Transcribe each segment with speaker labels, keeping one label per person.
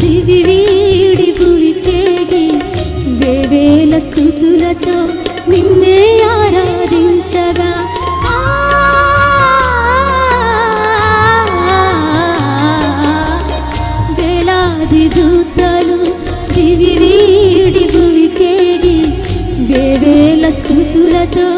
Speaker 1: దివి వీడి భువికేగి వేవేల స్థుతులతో నిన్నే ఆరాధించగా. వేలాది దూతలు దివి వీడి భువికేగి వేవేల స్థుతులతో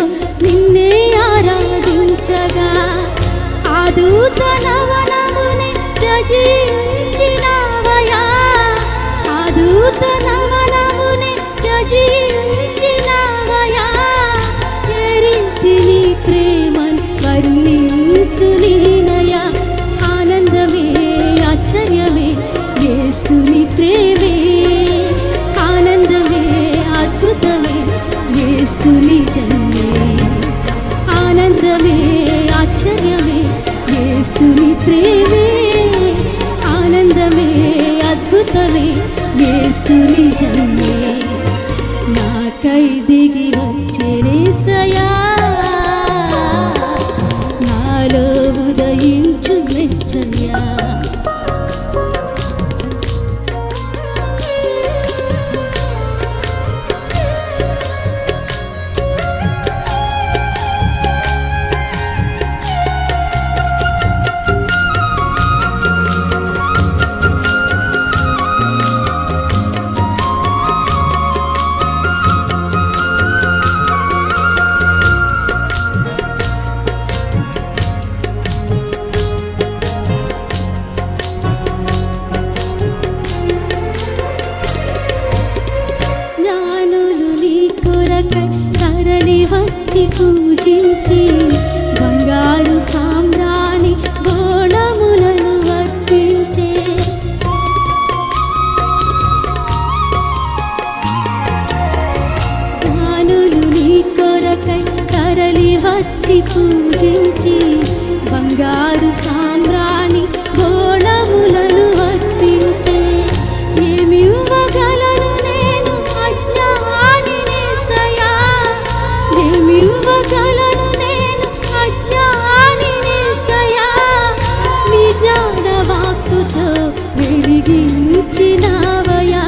Speaker 1: వెలిగించినావయా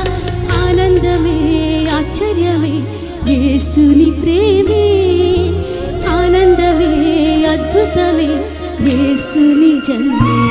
Speaker 1: ఆనందమే ఆశ్చర్యమే యేసుని ప్రేమే. ఆనందమే అద్భుతమే యేసుని జన్మే.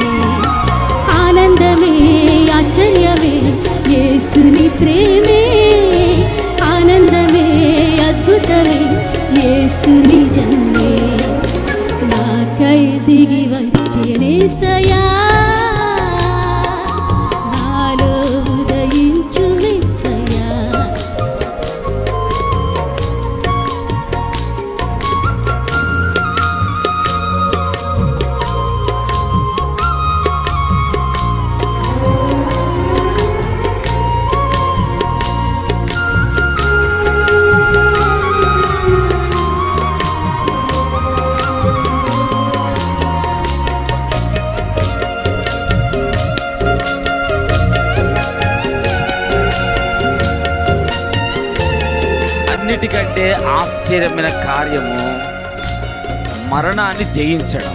Speaker 2: అన్నిటికంటే ఆశ్చర్యమైన కార్యము మరణాన్ని జయించడం.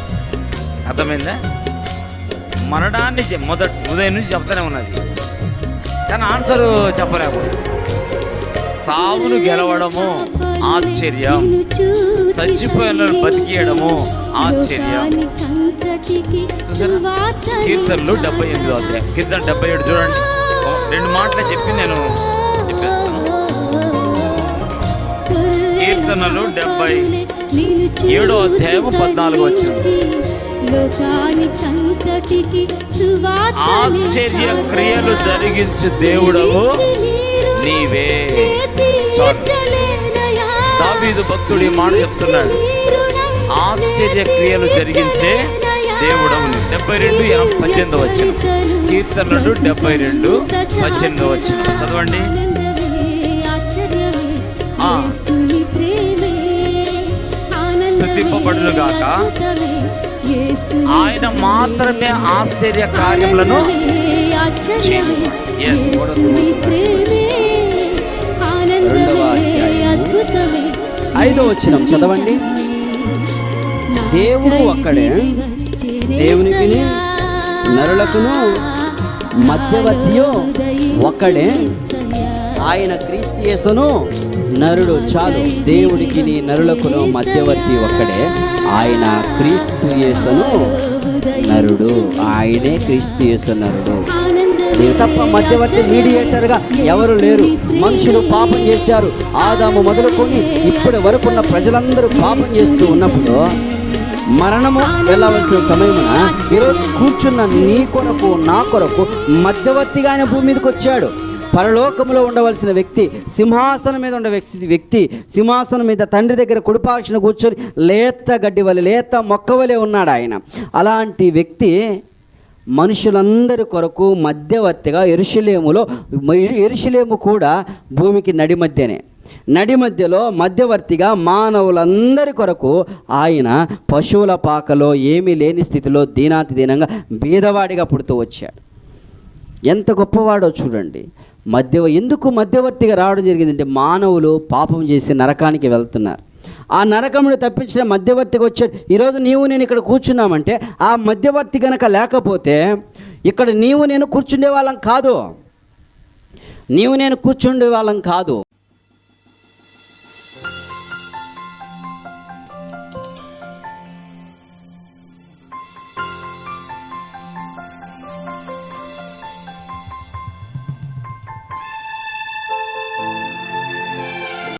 Speaker 2: అర్థమైందా? మరణాన్ని మొదట మొదటి ఉదయం నుంచి చెప్తూనే ఉన్నది. కానీ ఆన్సర్ చెప్పలేకపోతే సావును గెలవడము ఆశ్చర్యం. చచ్చిపోయిన బతికేయడము ఆశ్చర్యం. కీర్తనలు డెబ్బై ఎనిమిది అధ్యాయం. కీర్తన డెబ్బై ఏడు చూడండి. రెండు మాటలు చెప్పి నేను చెప్పాను. కీర్తనలు డెబ్బై ఏడో అధ్యాయము పద్నాలుగు.
Speaker 1: లోకానికంతటికి
Speaker 2: ఆశ్చర్య క్రియలు జరిగించు దేవుడవు నీవే. దావీదు భక్తుడు మాట చెప్తున్నాడు. ఆశ్చర్య క్రియలు జరిగించే దేవుడవు. డెబ్బై రెండు పద్దెనిమిది వచ్చిన కీర్తనలు డెబ్బై రెండు పద్దెనిమిది వచ్చిన చదవండి. స్తుతింపబడును గాక. ఆయన మాత్రమే ఆశ్చర్య కార్యములను.
Speaker 3: ఐదో వచనం చదవండి దేవుడు ఒక్కడే దేవునికిని నరులకును మధ్యవర్తియు ఒక్కడే ఆయన క్రీస్తుయేసును నరుడు చాలు. దేవుడికి నీ నరులకును మధ్యవర్తి ఒక్కడే. ఆయన క్రీస్తుయేసును నరుడు. ఆయనే క్రీస్తుయేసు నరుడు. తప్ప మధ్యవర్తి మీడియేటర్గా ఎవరు లేరు. మనుషులు పాపం చేశారు. ఆదాము మొదలుకొని ఇప్పటి వరకున్న ప్రజలందరూ పాపం చేస్తూ ఉన్నప్పుడు మరణము వెళ్ళవలసిన సమయమున ఈరోజు కూర్చున్న నీ కొరకు నా కొరకు మధ్యవర్తిగా ఆయన భూమి మీదకి వచ్చాడు. పరలోకంలో ఉండవలసిన వ్యక్తి సింహాసనం మీద ఉండే వ్యక్తి వ్యక్తి సింహాసనం మీద తండ్రి దగ్గర కుడిపాక్షణ కూర్చొని లేత గడ్డి వలె లేత మొక్క వలె ఉన్నాడు ఆయన. అలాంటి వ్యక్తి మనుషులందరి కొరకు మధ్యవర్తిగా ఎరుషులేములో ఎరుషులేము కూడా భూమికి నడి మధ్యనే నడి మధ్యలో మధ్యవర్తిగా మానవులందరి కొరకు ఆయన పశువుల పాకలో ఏమీ లేని స్థితిలో దీనాతి దీనంగా బీదవాడిగా పుడుతూ వచ్చాడు. ఎంత గొప్పవాడో చూడండి. మధ్య ఎందుకు మధ్యవర్తిగా రావడం జరిగిందంటే మానవులు పాపం చేసి నరకానికి వెళ్తున్నారు. ఆ నరకమును తప్పించిన మధ్యవర్తిగా వచ్చాడు ఈరోజు నీవు నేను ఇక్కడ కూర్చున్నామంటే ఆ మధ్యవర్తి గనక లేకపోతే ఇక్కడ నీవు నేను కూర్చుండే వాళ్ళం కాదు. నీవు నేను కూర్చుండే వాళ్ళం కాదు.